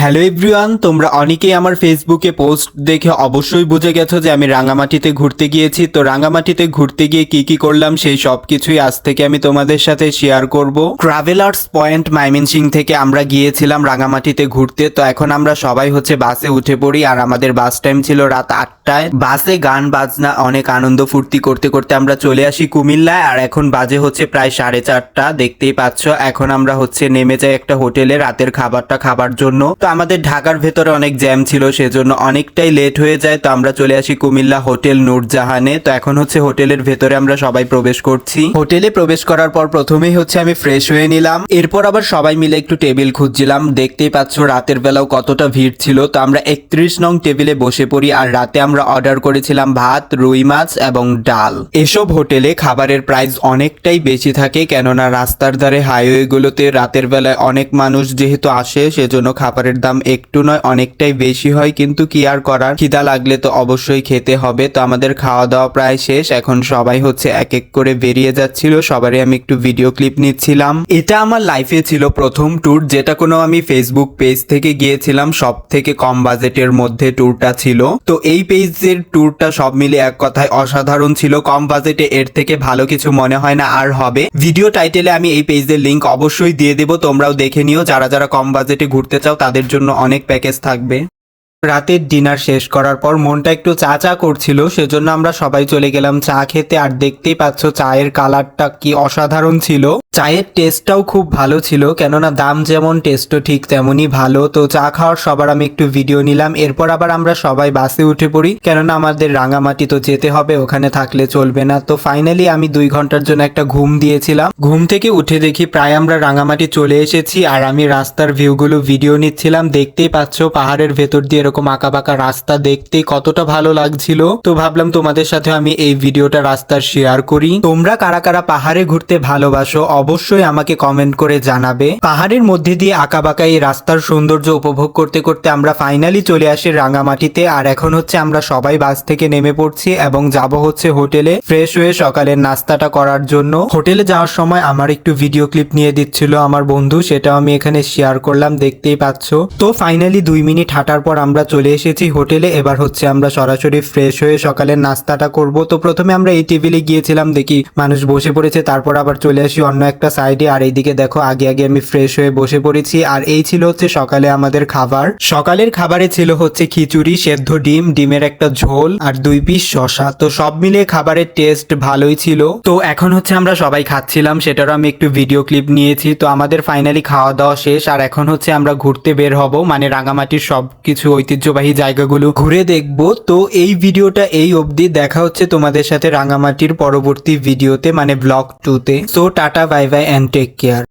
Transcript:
Hello everyone, তোমরা অনেকেই আমার ফেসবুকে পোস্ট দেখে অবশ্যই বুঝে গেছো যে আমি রাঙামাটিতে ঘুরতে গিয়েছি। তো রাঙামাটিতে ঘুরতে গিয়ে কি কি করলাম সেই সব কিছুই আজ থেকে আমি তোমাদের সাথে শেয়ার করব। ট্রাভেলার্স পয়েন্ট মাইমিনসিং থেকে আমরা গিয়েছিলাম রাঙামাটিতে ঘুরতে। তো এখন আমরা সবাই হচ্ছে বাসে উঠে পড়ি আর আমাদের বাস টাইম ছিল রাত আটটায়। বাসে গান বাজনা, অনেক আনন্দ ফুর্তি করতে করতে আমরা চলে আসি কুমিল্লায় আর এখন বাজে হচ্ছে প্রায় সাড়ে চারটা। দেখতেই পাচ্ছ, এখন আমরা হচ্ছে নেমে যাই একটা হোটেলে রাতের খাবারটা খাবার জন্য। তো আমাদের ঢাকার ভেতরে অনেক জ্যাম ছিল, সেজন্য অনেকটাই লেট হয়ে যায়। তো আমরা চলে আসি কুমিল্লা হোটেল নূরজাহানে। তো এখন হচ্ছে হোটেলের ভেতরে আমরা সবাই প্রবেশ করছি। হোটেলে প্রবেশ করার পর প্রথমেই হচ্ছে আমি ফ্রেশ হয়ে নিলাম। এরপর আবার সবাই মিলে একটু টেবিল খুঁজছিলাম। দেখতেই পাচ্ছ রাতের বেলাও কতটা ভিড় ছিল। তো আমরা একত্রিশ নং টেবিলে বসে পড়ি, আর রাতে আমরা অর্ডার করেছিলাম ভাত, রুই মাছ এবং ডাল। এসব হোটেলে খাবারের প্রাইস অনেকটাই বেশি থাকে, কেননা রাস্তার ধারে হাইওয়েগুলোতে রাতের বেলায় অনেক মানুষ যেহেতু আসে, সেজন্য খাবারের দাম একটু নয়, অনেকটাই বেশি হয়, কিন্তু কি আর করার? খিদা লাগলে তো অবশ্যই খেতে হবে। তো আমাদের খাওয়া দাওয়া প্রায় শেষ। এখন সবাই হচ্ছে এক এক করে বেরিয়ে যাচ্ছিল। সবারই আমি একটু ভিডিও ক্লিপ নিচ্ছিলাম। এটা আমার লাইফে ছিল প্রথম ট্যুর যেটা কোনো আমি ফেসবুক পেজ থেকে গিয়েছিলাম। সব থেকে কম বাজেটের মধ্যে ট্যুরটা ছিল। তো এই পেজের ট্যুরটা সব মিলে এক কথায় অসাধারণ ছিল। কম বাজেটে এর থেকে ভালো কিছু মনে হয় না, আর হবে। ভিডিও টাইটেলে আমি এই পেজের লিংক অবশ্যই দিয়ে দেবো। তোমরাও দেখে নিও। যারা যারা কম বাজেটে ঘুরতে চাও, তাদের জন্য অনেক প্যাকেজ থাকবে। রাতের ডিনার শেষ করার পর মনটা একটু চা চা করছিল, সেজন্য আমরা সবাই চলে গেলাম চা খেতে। আর দেখতেই পাচ্ছ চায়ের কালারটা কি অসাধারণ ছিল। চায়ের টেস্টটাও খুব ভালো ছিল, কেননা দাম যেমন টেস্টও ঠিক তেমনই ভালো। তো চা খাওয়ার সবার আমি একটু ভিডিও নিলাম, এরপর আবার আমরা সবাই বাসে উঠে পড়ি। কেননা আমাদের রাঙামাটি তো যেতে হবে, ওখানে থাকলে চলবে না। তো ফাইনালি আমি দুই ঘণ্টার জন্য একটা ঘুম দিয়েছিলাম। ঘুম থেকে উঠে দেখি প্রায় আমরা রাঙামাটি চলে এসেছি, আর আমি রাস্তার ভিউগুলো ভিডিও নিচ্ছিলাম। দেখতেই পাচ্ছ পাহাড়ের ভেতর দিয়ে এরকম আঁকা বাঁকা রাস্তা দেখতে কতটা ভালো লাগছিল। তো ভাবলাম তোমাদের সাথে আমি এই ভিডিওটা রাস্তার শেয়ার করি। তোমরা কারা কারা পাহাড়ে ঘুরতে ভালোবাসো অবশ্যই আমাকে কমেন্ট করে জানাবে। পাহাড়ের মধ্যে দিয়ে আঁকা বাঁকা এই রাস্তার সৌন্দর্য উপভোগ করতে করতে আমরা ফাইনালি চলে আসি রাঙামাটিতে। আর এখন হচ্ছে আমরা সবাই বাস থেকে নেমে পড়ছি এবং যাব হচ্ছে হোটেলে ফ্রেশ হয়ে সকালের নাস্তাটা করার জন্য। হোটেলে যাওয়ার সময় আমার একটু ভিডিও ক্লিপ নিয়ে দিচ্ছিল আমার বন্ধু, সেটাও আমি এখানে শেয়ার করলাম, দেখতেই পাচ্ছ। তো ফাইনালি দুই মিনিট হাঁটার পর আমরা চলে এসেছি হোটেলে। এবার হচ্ছে আমরা সরাসরি ফ্রেশ হয়ে সকালের নাস্তাটা করব। তো প্রথমে আমরা এই টেবিলে গিয়েছিলাম, দেখি মানুষ বসে পড়েছে, তারপর আবার চলে আসি অন্য একটা সাইডে আর এইদিকে দেখো, আগে আগে আমি ফ্রেশ হয়ে বসে পড়েছি। আর এই ছিল হচ্ছে সকালে আমাদের খাবার। সকালের খাবারে ছিল হচ্ছে খিচুড়ি, সেদ্ধ ডিম, ডিমের একটা ঝোল আর দুই পিস শশা তো সব মিলিয়ে খাবারের টেস্ট ভালোই ছিল। তো এখন হচ্ছে আমরা সবাই খাচ্ছিলাম, সেটারও আমি একটু ভিডিও ক্লিপ নিয়েছি। তো আমাদের ফাইনালি খাওয়া দাওয়া শেষ। আর এখন হচ্ছে আমরা ঘুরতে বের হব মানে রাঙামাটির সব কিছু ঐতিহ্যবাহী জায়গাগুলো ঘুরে দেখব। তো এই ভিডিওটা এই অবধি। দেখা হচ্ছে তোমাদের সাথে রাঙামাটির পরবর্তী ভিডিওতে মানে ব্লগ টুতে so tata bye bye and take care